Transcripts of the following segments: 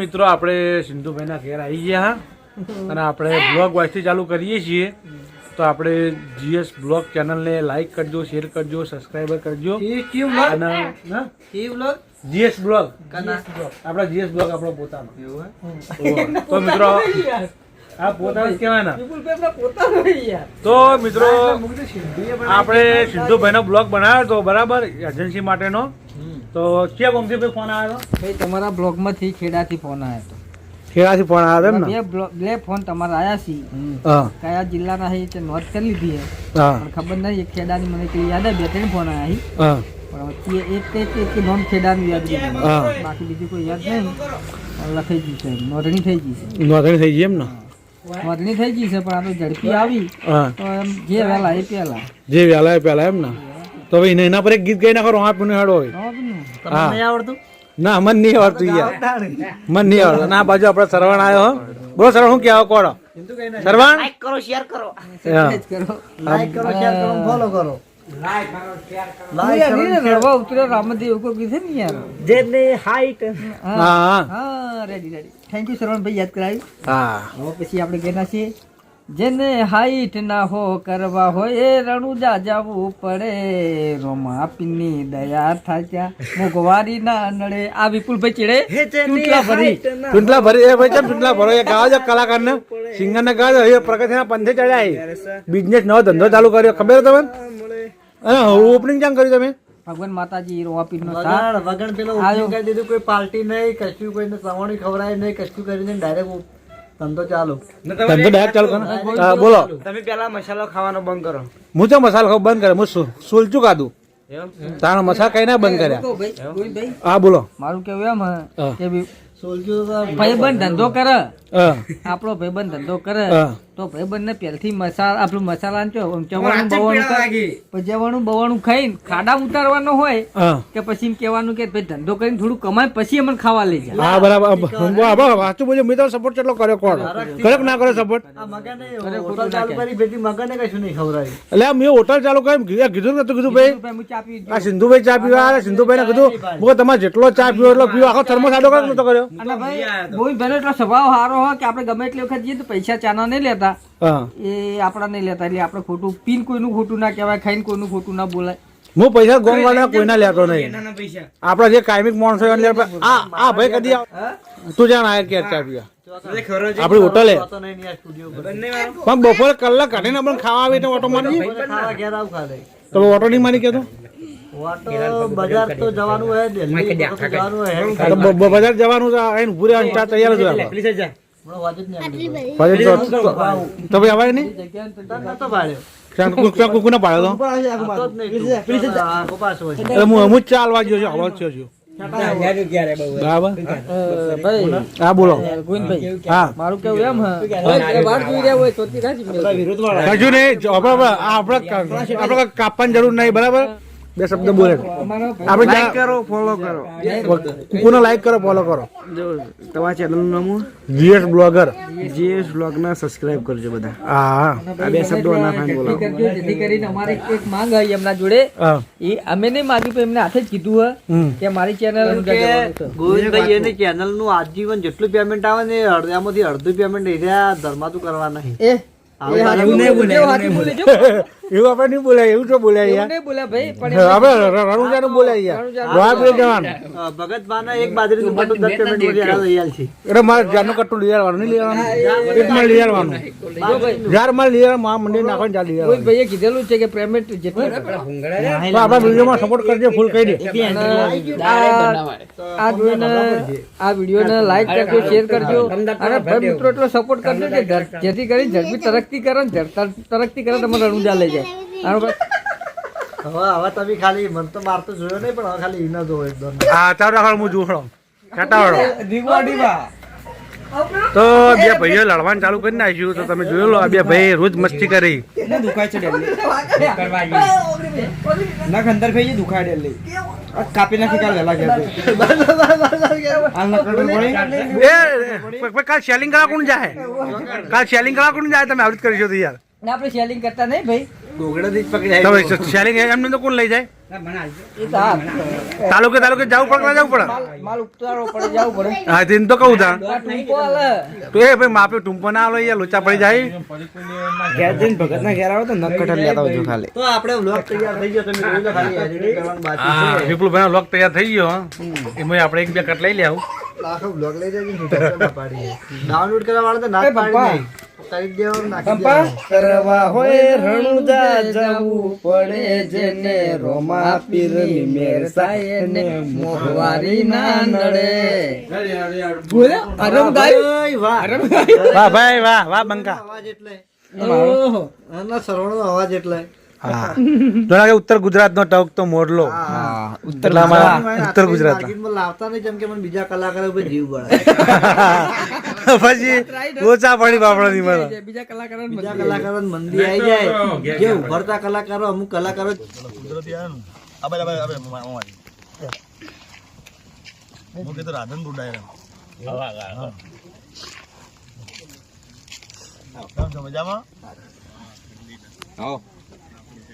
મિત્રો આપણે સિંધુભાઈના ઘેર આવી ગયા હા. અને આપણે બ્લોગ વાઇસથી ચાલુ કરીએ છીએ. તો આપણે જીએસ બ્લોગ ચેનલને લાઈક કરજો શેર કરજો સબસ્ક્રાઈબર કરજો. અને જીએસ બ્લોગ. આપણા જીએસ બ્લોગ આપણો પોતાનો. તો મિત્રો આ પોતાનું કહેવાય તો મિત્રો આપણે સિંધુભાઈનો બ્લોગ બનાવ્યો હતો બરાબર એજન્સી માટેનો. તો ક્યાં ગમતી ભાઈ ફોન આવ્યો ભાઈ તમારા બ્લોગમાંથી ખેડાથી ફોન આવ્યો હતો ખેડાથી ફોન આવ્યો એમ બે ને બ્લો- બે ફોન તમારા આયા છે. હા કયા જિલ્લાના છે તે નોંધ કરી લીધી છે. હા. ખબર નહીં એક ખેડાની મને કઈ યાદ આવે બે ત્રણ ફોન આયા છે. એક એક એક ખેડાનું યાદ. બાકી બીજું કોઈ યાદ નહીં લખાઈ ગયું છે. નોંધણી થઈ ગઈ છે. નોંધણી થઈ ગઈ એમ ને? નોંધણી થઈ ગઈ છે પણ આપણે ઝડપી આવી. તો એમ જે વહેલા એ પહેલા. જે વહેલા એ પહેલા એમ ને? તો એના પર એક ગીત ગાઈ નાખો રોહા પીને હેડો હોય. હા. આવડતું? ના મન નહીં આવડતું યાર. મન નહીં આવડતું. ના બાજુ આપણે સરવણ આવ્યો હો. બોલો સરવણ શું કહેવા કોડો સરવણ? કરો શેર કરો. લાઈક કરો. શેર કરો ફોલો કરો રડવા ઉતર્યો રામદેવ કોઈ કીધું ને યાર. જેને હાઈટ હા. હા હા રેડી રેડી થેન્ક યુ શ્રવણભાઈ યાદ કરાવ્યું હા. પછી આપણે કેના છીએ. જેને હાઈટ ના હો કરવા હોય એ રણુજા જવું પડે. રોમા આપીની દયા થાક્યા. મોગવારી ના નડે. આ વિપુલભાઈ ચીડે? ચૂંટલા ભરી. ચૂંટલા ભરી. એ ભાઈ ચમ ચૂંટલા ભરો? એ ગાવા જો કલાકારને. સિંગરને ગાવા જો એ પ્રગતિના પંથે ચડ્યા બિઝનેસ નવો ધંધો ચાલુ કર્યો. ખબર છે તમને? હા ઓપનિંગ ક્યાં કર્યું તમે? ભગવાન માતાજી રોમાપીર નો વગણ વગણ પેલો. દીધું. કોઈ પાર્ટી નહીં કશું કોઈને સવાણી ખવડાય નહીં કશું કરીને ડાયરેક્ટ ધંધો ચાલુ. ધંધો ડાયરેક્ટ ચાલુ કરો બોલો. તમે પેલા મસાલો ખાવાનો બંધ કરો. હું તો મસાલો ખાવ બંધ કરે હું સુ- સુલચું ખાધું? તારા મસાલા કઈ ના બંધ કર્યા. હા બોલો. મારું કેવું એમ. કે ભાઈ બંધ ધંધો કરે. આપણો ભાઈ બંધ ધંધો કરે. તો ભાઈ બંને પહેલથી મસાલા આપણું મસાલા ને ચવાણું બવાણું જવાનું બવાણું ખાઈને ખાડા ઉતારવાનો હોય કે પછી એમ કહેવાનું કે ભાઈ ધંધો કરીને થોડું કમાય પછી અમને ખાવા લઈ જાય. હા બરાબર. બરાબર વાંચું બોલ્યો મેં તો સપોર્ટ કેટલો કર્યો કોણ? કર્યો ના કર્યો સપોર્ટ આ મગને હોટલ ચાલુ કરી ભેટી મગને કશું નહીં ખવડાવ્યું એટલે મેં હોટલ ચાલુ કરી કીધું નતું કીધું ભાઈ? ભાઈ હું ચા આ સિંધુભાઈ ચા પીવા સિંધુભાઈ ને કીધું હું તમારે જેટલો ચા પીવો એટલો પીવો. આખો થર્મો આડો કર્યો નતો કર્યો? ભાઈ એટલો સ્વભાવ સારો હોય કે આપણે ગમે એટલી વખત જઈએ તો પૈસા ચાના નહીં લેતા હા એ આપણા નહીં લેતા એટલે આપણે ખોટું પીન કોઈનું ખોટું ના કહેવાય ખાઈને કોઈનું ખોટું ના બોલાય હું પૈસા ગોમ વાળા કોઈના લેતો નહીં આપડા જે કાયમિક માણસો હોય એને લે- આ આ ભાઈ કદી તું જાણ આયા કે ચા પીવા આપડી હોટલે તો નહીં ની આ સ્ટુડિયો પર પણ બપોરે કલાક કાઢીને આપણે ખાવા આવી તો ઓટો મારી ખાવા ઘેર આવ ખા લે તો ઓટો નહીં મારી કેતો બજાર તો જવાનું બજાર જવાનું છે આઈને પૂરી તૈયાર જ તો- ભાઈ અવાય નહીં? તને નતો ભાડ્યો. ક્યાં કુ- ક્યાં કુકુ ના પાડ્યો તો? હું અમુક ગયો છું અવાજ થયો છું. કાપવાની જરૂર નહીં બરાબર? બે શબ્દ બોલે. આપણે લાઈક કરો ફોલો કરો. કુકુને લાઈક કરો ફોલો કરો. જો તમારા ચેનલનું નામ જીએસ બ્લોગર. જીએસ બ્લોગના સબસ્ક્રાઇબ કરજો બધા. હા. આ બે શબ્દો ના ફાઈન બોલો જેથી કરીને અમારે એક માંગ આવી એમના જોડે. એ અમે નહીં માગ્યું પણ એમને હાથે જ કીધું હે હમ. કે મારી ચેનલ ગોવિંદભાઈ એને ચેનલનું આજીવન જેટલું પેમેન્ટ આવે ને અડધામાંથી એમાંથી અડધું પેમેન્ટ એરિયા ધર્માતું કરવા નહીં એ એ. એવું આપણે નહીં બોલાય એવું તો બોલાય યાર. નહીં બોલ્યા ભાઈ પણ આપણે રણુજાનું બોલાય યાર. જવાનું. એક દસ પેમેન્ટ છે મારે જારનું કટ્ટું લઈ આવવાનું નહીં એક માં લઈ આવવાનું જારમાં લઈ આવવાનું માં મંદિર નાખવાનું ચાર લઈ આવવાનું ગોવિંદભાઈએ કીધેલું છે કે પેમેન્ટ જેટલું આપણા વિડીયોમાં સપોર્ટ કરજો ફૂલ કરી દે. આ આ વિડીયોને લાઈક કરજો શેર કરજો. અને ભાઈ મિત્રો એટલો સપોર્ટ કરજો કે જેથી કરી ઝડપી તરક્કી કરે ને તરક્કી કરે તમારે રણુજા લઈ જાય. હવે હવે તમે ખાલી મન તો મારતો જોયો નહીં પણ હવે ખાલી ઈના જોવો એકદમ હા ચાલો રાખો હું જોડો તો બે ભાઈઓ લડવાનું ચાલુ કરી નાખ્યું તો તમે જોયેલો આ બે ભાઈ રોજ મસ્તી કરી. દુખાય છે ડેલી? ના ખંદર ખાઈ દુખાય ડેલી. કાપી નાખી કાલ વહેલા ગયા સેલિંગ કરવા કોણ જાય. કાલ સેલિંગ કળા કોણ જાય તમે આવડત કરીશો તો યાર. ને આપણે શેલિંગ કરતા નહીં ભાઈ. ગોગડાથી જ પકડી તમે સેલિંગ એમને તો કોણ લઈ જાય? એ તો હા. તાલુકે તાલુકે જવું પડે જવું પડે? માલ માલ પડે જવું પડે. હા તેને તો કહું તા આ ટૂંકો હાલે. તો એ ભાઈ માપે ટૂંપો ના આવે યાર લોચા પડી જાય. ઘેર જઈને ભગત ના ઘેર આવો તો નખ કટર લેતા આવજો ખાલી. તો આપણે vlog તૈયાર થઈ ગયો તમે જોઈ લો ખાલી editing કરવાનું બાકી છે. વિપુલભાઈ નો લોક તૈયાર થઈ ગયો એમાં આપણે એક બે કટ લઈ લે આવું આખો લઈ જાય ડાઉનલોડ કરવા વાળા તો ના પાડી નહીં કરવા હોય જવું પડે જેને રોમા પીરની મેર સાયને મોહવારી ના નડે. બોલે? અરમ ગાયું? વાહ. વાહ ભાઈ વાહ વાહ બંકા. અવાજ એટલે. ઓહો. આના અવાજ એટલે. હા. જોણા કે ઉત્તર ગુજરાત નો ટક તો મોરલો. હા. ઉત્તર ઉત્તર ગુજરાત. લાવતા નહીં જેમ કે મને બીજા કલાકારો ઉપર જીવ બળે પછી ઓછા પડી બાપડાની મને બીજા કલાકારો બીજા કલાકારો મંદી આવી જાય. જે ઉભરતા કલાકારો અમુક કલાકારો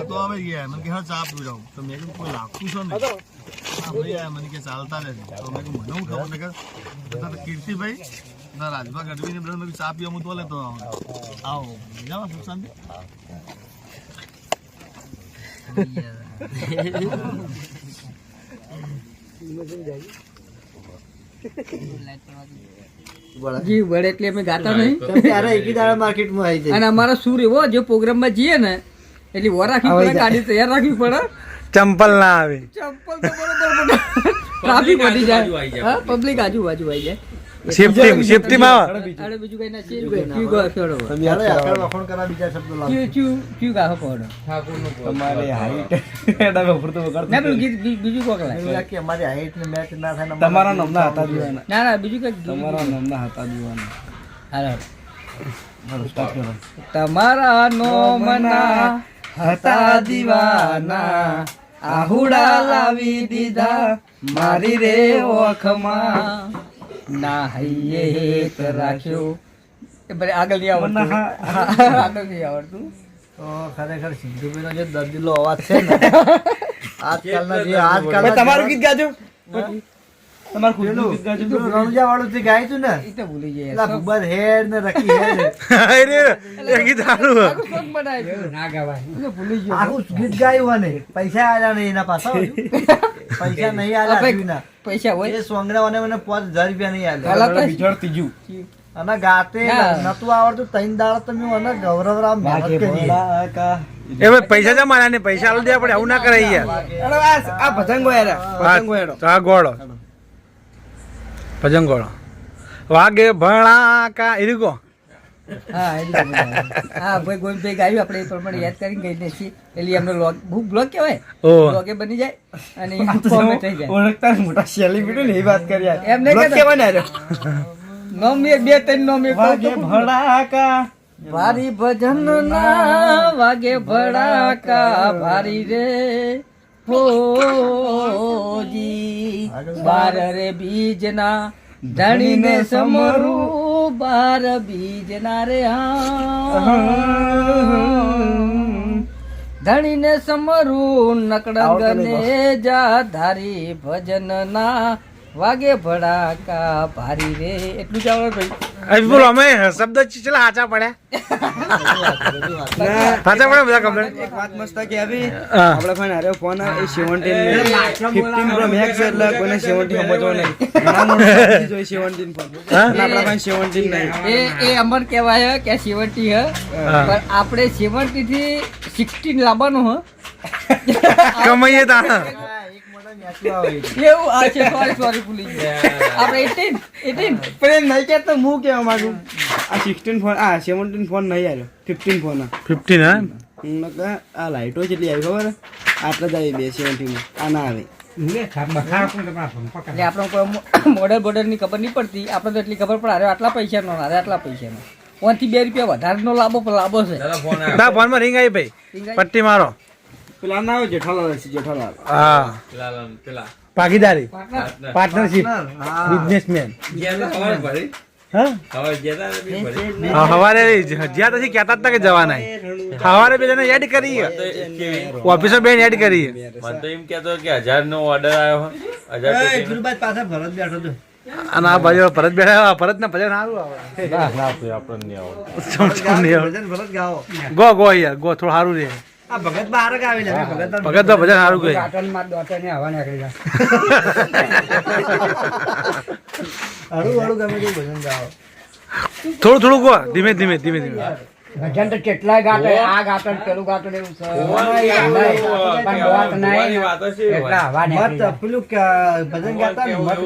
તો આવે ગયા મને કે હા ચા પી જાઉં તો મેં કોઈ લાગતું છે ને મને કે ચાલતા નથી તો મેં મને હું ખબર ને કે બધા તો કીર્તિભાઈ ના રાજભા ગઢવી બધા ચા પીવા હું તો લેતો આવો આવો જાઓ સુખ શાંતિ એટલે અમે ગાતા નહીં. ત્યારે એકી દાડા માર્કેટમાં આવી જાય અને અમારો સુર એવો જો પ્રોગ્રામમાં જઈએ ને એટલે વો રાખવી પડે ગાડી તૈયાર રાખવી પડે. ચંપલ ના આવે. ચંપલ તો બરોબર ટ્રાફિક વધી જાય. પબ્લિક આજુબાજુ આવી જાય. સેફટી સેફટી માં આવે અરે બીજું કઈ ના ચીજ કઈ ક્યુ ગા તમે ત્યારે આગળ વખોણ કરા બીજા શબ્દો લાવ ક્યુ ક્યુ ક્યુ ગા પડો તમારે હાઈટ એડા વપરતો વગર ના પેલું ગીત બી- બીજું કોક લાય. કે અમારી હાઈટ ને મેચ ના થાય ને તમારા નામના હતા દીવાના ના ના બીજું કઈ તમારા નામના હતા દીવાના હાલો. તમારા તમારા નોમના હતા દીવાના. આહુડા લાવી દીધા. મારી રે ઓખમાં. ના હૈયે હેત રાખ્યો. એ ભાઈ આગળ નહીં આવડતું. આગળ નહીં આવડતું. તો ખરેખર સિંધુભાઈનો જે દર્દીલો અવાજ છે ને આજકાલના જે આજકાલ તમારું ગીત ગાજો. તમારું પેલું ગીત ગાજો પેલું રણુજા વાળું જે ગાયું તું ને એ તો ભૂલી જાય પેલા ભૂબર હેર ને રકી હેર અરે એ ગીત સારું આખું song બનાવ્યું. એ તો ભૂલી ગયો આખું ગીત ગાયું અને પૈસા આલ્યા નહીં એના પાછા પૈસા નહીં આલ્યા આપણે પૈસા હોય? એ સોંગડા મને મને પાંચ હજાર રૂપિયા નહીં આલ્યા. કલા તો ત્રીજું અને ગાતે નતું આવડતું તૈન દાળ તમે મને ગૌરવરામ મહેનત કરી. એ ભાઈ પૈસા જમા ને? પૈસા આલો દે પડે આવું ના કરાય યાર. અરે આ આ ભજંગો યાર ભજંગો યાર આ ગોળો. ભજન ગોળો વાગે ભણા કા રીકો હા હા ભાઈ ગોવિંદભાઈ ગાયું આપણે એ પ્રમાણે યાદ કરીને ગઈ છીએ. એટલે એમનો લોગ બુક બ્લોગ કહેવાય? બ્લોગે બની જાય અને થઈ જાય. ઓળખતા મોટા સેલિબ્રિટી ને એ વાત કરી એમ નહીં બ્લોગ કહેતા. ને યાર બે ત્રણ નોમ વાગે ભડાકા ભારી ભજન ના વાગે ભડાકા ભારી રે. હોજી બાર રે બીજ ના ધણીને સમરું બાર બીજ ના રે ધણીને સમરું નકડંગને જા ધારી ભજન ના વાગે ભડાકા ભારી રે. એટલું જ આવડે ભાઈ. બોલો અમે શબ્દ ચલા હાચા પડ્યા? હાચા પડ્યા બધા કમ્પ્લેટ એક વાત મસ્ત કે આવી. આપણે પણ હારે ફોન એ 17 15 પ્રો મેક્સ એટલે કોઈને 17 સમજવો નહીં. ઘણા માણસો જોઈ 17 ફોન આપણા પાસે 17 નહીં. એ એ અમર કહેવાય કે સેવન્ટી હ. પણ આપણે સેવન્ટી થી સિક્સટીન લાવવાનું હ. કમાઈએ તા એવું? આ છે સોરી સોરી ભૂલી ગયા. આપણે 18 18 પણ એ નહીં કહેતો હું કહેવા માંગુ? આ સિક્સટીન ફોન આ સેવન્ટીન ફોન નહીં આવ્યો. ફિફ્ટીન ફોન ફિફ્ટીન હા? નકર આ લાઈટો કેટલી આવી ખબર આટલા જ આવી બે સેવન્ટીન આ ના આવે. એટલે આપણે કોઈ મોડેલ બોર્ડરની ખબર નહીં પડતી. આપણે તો એટલી ખબર પડે અરે આટલા પૈસા નો અરે આટલા પૈસા નો. ઓનથી બે રૂપિયા વધારે નો લાભો પણ લાભો છે. ના ફોનમાં રિંગ આવી ભાઈ. પટ્ટી મારો. પેલા ના આવે જેઠાલાલ છે જેઠાલાલ. હા. પાકીદારી પાર્ટનરશિપ. બિઝનેસમેન. હા? હા, હવારે જ્યાં પછી કહેતા જ હતા કે જવાના હવારે બે જણા એડ કરી ઓફિસર બેન એડ કરી મને તો એમ કેતો કે હજાર નો ઓર્ડર આવ્યો હજાર. ભરત બેઠો તો અને આ બાજુ ભરત બેઠા ભરત ના ભજન સારું આવે. આપણને ગો ગો યાર ગો થોડું સારું રહે. આ ભગત બહાર જ આવેલા ભગત ભગત તો ભજન સારું હળું હળું ગમે તે ભજન ગાવો થોડું થોડું કહો ધીમે ધીમે ધીમે ધીમે. ભજન તો કેટલાય ગાતો આ ગાતો પેલું ગાતો એવું પણ વાત નહીં. એટલા હવા મત પેલું ભજન ગાતા ને મત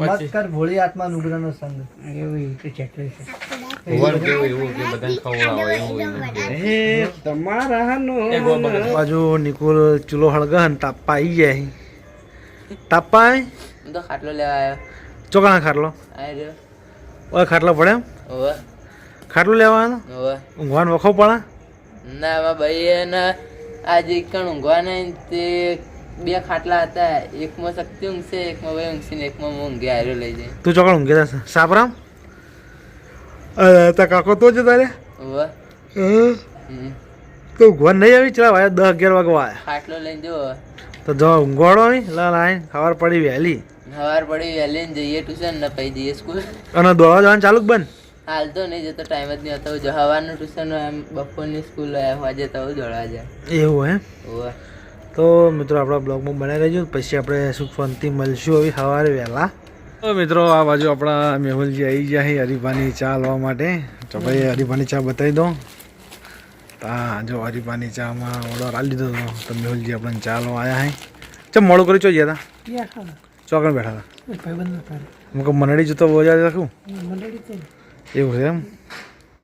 મત કર ભોળી આત્મા નુગ્રહ નો સંગ. એવું તો ચેટલું છે. બાજુ નિકુલ ચૂલો હળગન તાપ્પા આવી જાય હું. તો ખાટલો લેવા આવ્યો. ચોકાના ખાટલો? ઓય ખાટલો પડે એમ? ખાટલો લેવાનું? હવે? ઊંઘવાનું વખો પણ? ના એમાં ભાઈ એને આજે કણ ઊંઘવાના તે બે ખાટલા હતા. એકમાં શક્તિ ઊંઘશે એકમાં ભાઈ ઊંઘશે ને એકમાં ઊંઘી હાર્યો લઈ જાય તું ચોકડ ઊંઘે જશે. સાપરામ? તા કાકો તો છે તારે. તો ઊંઘવા નહીં આવી? ચલા ભાઈ દસ અગિયાર વાગવા આવ્યા ખાટલો લઈને જો તો જો ઊંઘવાડો નહીં? લા લાઈન ખબર પડી વહેલી. સવાર પડી વહેલી જઈએ ટ્યુશન ને પછી જઈએ સ્કૂલ. અને દોડવા જવાનું ચાલુ જ બંધ. હાલ તો નહીં જતો ટાઈમ જ નહીં હતો. જો સવારનું ટ્યુશન એમ બપોરની સ્કૂલ હોય વાજે તો દોડવા જાય. એવું એમ? ઓવે. તો મિત્રો આપણા બ્લોગમાં બનાવી રહેજો. પછી આપણે સુખ શાંતિ મળશું હવે સવારે વહેલા. તો મિત્રો આ બાજુ આપણા મેહુલજી આવી ગયા છે હરીફાની ચા લેવા માટે. તો ભાઈ હરીફાની ચા બતાવી દો હા જો હરીફાની ચામાં ઓર્ડર આપી દીધો હતો તો મેહુલજી આપણને ચા લેવા આવ્યા હે ચમ મોડું કરી ચો ગયા હતા. ચોકડ બેઠા હતા મને મનડી જતો બહુ બોજા રાખું? એવું છે એમ